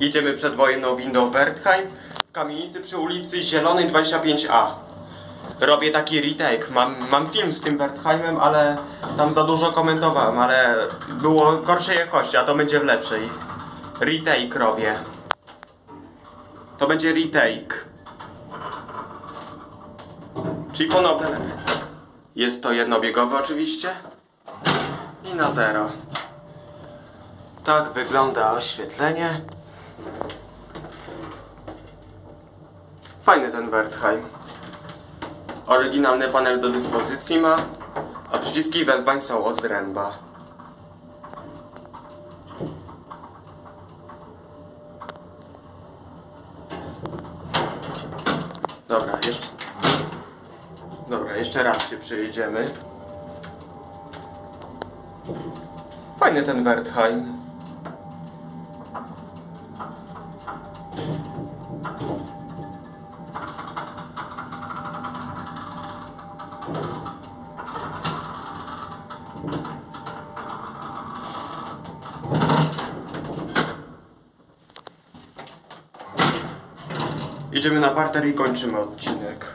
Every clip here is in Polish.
Idziemy przedwojenną windą Wertheim w kamienicy przy ulicy Zielonej 25A. Robię taki retake. Mam, mam film z tym Wertheimem, ale tam za dużo komentowałem, ale było gorszej jakości, a to będzie w lepszej. Retake robię. To będzie retake. Czyli ponowne. Jest to jednobiegowe oczywiście. I na zero. Tak wygląda oświetlenie. Fajny ten Wertheim. Oryginalny panel do dyspozycji ma, a przyciski wezwań są od zręba. Dobra, jeszcze... Dobra, jeszcze raz się przejedziemy. Fajny ten Wertheim. Idziemy na parter i kończymy odcinek.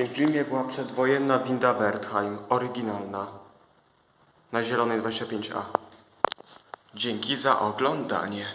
Tym filmie była przedwojenna winda Wertheim, oryginalna. Na zielonej 25A. Dzięki za oglądanie.